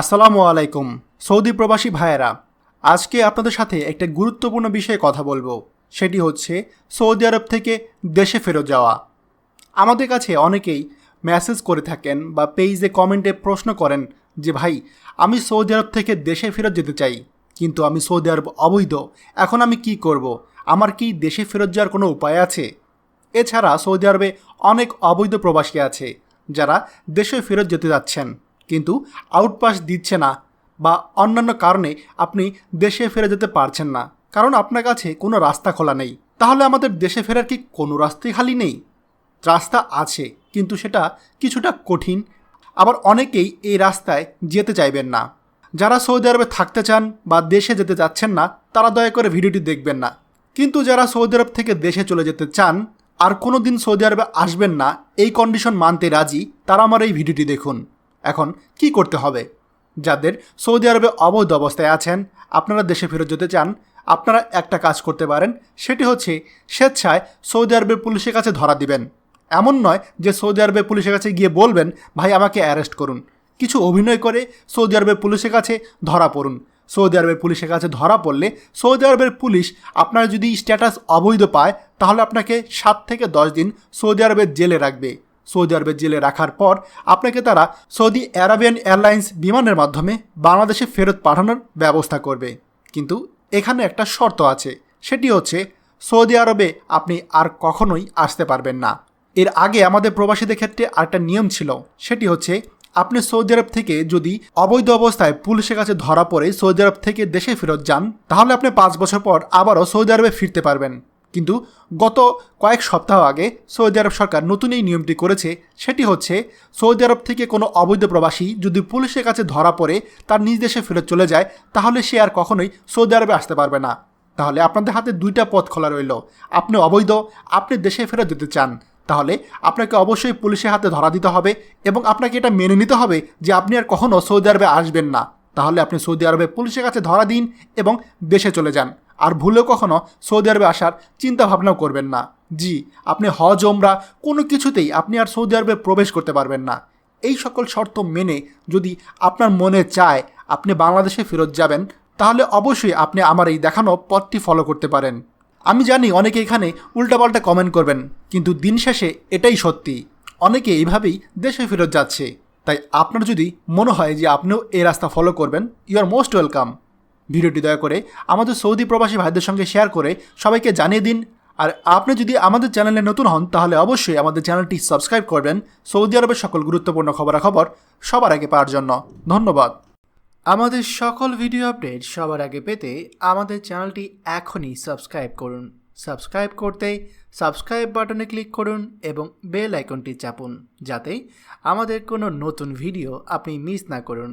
আসসালামু আলাইকুম, সৌদি প্রবাসী ভাইয়েরা। আজকে আপনাদের সাথে একটা গুরুত্বপূর্ণ বিষয়ে কথা বলব। সেটি হচ্ছে সৌদি আরব থেকে দেশে ফেরত যাওয়া। আমাদের কাছে অনেকেই মেসেজ করে থাকেন বা পেজে কমেন্টে প্রশ্ন করেন যে, ভাই, আমি সৌদি আরব থেকে দেশে ফেরত যেতে চাই, কিন্তু আমি সৌদি আরব অবৈধ, এখন আমি কি করব? আমার কি দেশে ফেরত যাওয়ার কোনো উপায় আছে? এছাড়া সৌদি আরবে অনেক অবৈধ প্রবাসী আছে যারা দেশে ফেরত যেতে যাচ্ছেন। কিন্তু আউটপাস দিচ্ছে না বা অন্যান্য কারণে আপনি দেশে ফিরে যেতে পারছেন না। কারণ আপনার কাছে কোনো রাস্তা খোলা নেই। তাহলে আমাদের দেশে ফেরার কি কোনো রাস্তাই খালি নেই? রাস্তা আছে, কিন্তু সেটা কিছুটা কঠিন। আবার অনেকেই এই রাস্তায় যেতে চাইবেন না। যারা সৌদি আরবে থাকতে চান বা দেশে যেতে চাচ্ছেন না, তারা দয়া করে ভিডিওটি দেখবেন না। কিন্তু যারা সৌদি আরব থেকে দেশে চলে যেতে চান, আর কোনো দিন সৌদি আরবে আসবেন না, এই কন্ডিশন মানতে রাজি, তারা আমার এই ভিডিওটি দেখুন। এখন কি করতে হবে? যাদের সৌদি আরবে অবৈধ অবস্থায় আছেন, আপনারা দেশে ফেরত যেতে চান, আপনারা একটা কাজ করতে পারেন, সেটি হচ্ছে স্বেচ্ছায় সৌদি আরবের পুলিশের কাছে ধরা দিবেন। এমন নয় যে সৌদি আরবের পুলিশের কাছে গিয়ে বলবেন, ভাই, আমাকে অ্যারেস্ট করুন। কিছু অভিনয় করে সৌদি আরবের পুলিশের কাছে ধরা পড়ুন। সৌদি আরবের পুলিশের কাছে ধরা পড়লে সৌদি আরবের পুলিশ আপনার যদি স্ট্যাটাস অবৈধ পায়, তাহলে আপনাকে সাত থেকে দশ দিন সৌদি আরবের জেলে রাখবে। সৌদি আরবের জেলে রাখার পর আপনাকে তারা সৌদি অ্যারাবিয়ান এয়ারলাইন্স বিমানের মাধ্যমে বাংলাদেশে ফেরত পাঠানোর ব্যবস্থা করবে। কিন্তু এখানে একটা শর্ত আছে, সেটি হচ্ছে সৌদি আরবে আপনি আর কখনোই আসতে পারবেন না। এর আগে আমাদের প্রবাসীদের ক্ষেত্রে আরেকটা নিয়ম ছিল, সেটি হচ্ছে আপনি সৌদি আরব থেকে যদি অবৈধ অবস্থায় পুলিশের কাছে ধরা পড়ে সৌদি আরব থেকে দেশে ফেরত যান, তাহলে আপনি পাঁচ বছর পর আবারও সৌদি আরবে ফিরতে পারবেন। কিন্তু গত কয়েক সপ্তাহ আগে সৌদি আরব সরকার নতুন এই নিয়মটি করেছে, সেটি হচ্ছে সৌদি আরব থেকে কোনো অবৈধ প্রবাসী যদি পুলিশের কাছে ধরা পড়ে, তার নিজ দেশে ফেরত চলে যায়, তাহলে সে আর কখনোই সৌদি আরবে আসতে পারবে না। তাহলে আপনাদের হাতে দুইটা পথ খোলা রইল। আপনি অবৈধ, আপনি দেশে ফেরত যেতে চান। তাহলে আপনাকে অবশ্যই পুলিশের হাতে ধরা দিতে হবে এবং আপনাকে এটা মেনে নিতে হবে যে আপনি আর কখনও সৌদি আরবে আসবেন না। তাহলে আপনি সৌদি আরবে পুলিশের কাছে ধরা দিন এবং দেশে চলে যান। আর ভুলেও কখনো সৌদি আরবে আসার চিন্তা ভাবনাও করবেন না। জি, আপনি হজ ওমরা কোনো কিছুতেই আপনি আর সৌদি আরবে প্রবেশ করতে পারবেন না। এই সকল শর্ত মেনে যদি আপনার মনে চায় আপনি বাংলাদেশে ফেরত যাবেন, তাহলে অবশ্যই আপনি আমার এই দেখানো পথটি ফলো করতে পারেন। আমি জানি অনেকে এখানে উল্টাপাল্টা কমেন্ট করবেন, কিন্তু দিন শেষে এটাই সত্যি। অনেকে এইভাবেই দেশে ফেরত যাচ্ছে। তাই আপনার যদি মনে হয় যে আপনিও এই রাস্তা ফলো করবেন ইউ আর মোস্ট ওয়েলকাম ভিডিওটি দয়া করে আমাদের সৌদি প্রবাসী ভাইদের সঙ্গে শেয়ার করে সবাইকে জানিয়ে দিন। আর আপনি যদি আমাদের চ্যানেলে নতুন হন, তাহলে অবশ্যই আমাদের চ্যানেলটি সাবস্ক্রাইব করবেন। সৌদি আরবের সকল গুরুত্বপূর্ণ খবরাখবর সবার আগে পাওয়ার জন্য ধন্যবাদ। আমাদের সকল ভিডিও আপডেট সবার আগে পেতে আমাদের চ্যানেলটি এখনই সাবস্ক্রাইব করুন। সাবস্ক্রাইব করতে সাবস্ক্রাইব বাটনে ক্লিক করুন এবং বেল আইকনটি চাপুন, যাতে আমাদের কোনো নতুন ভিডিও আপনি মিস না করুন।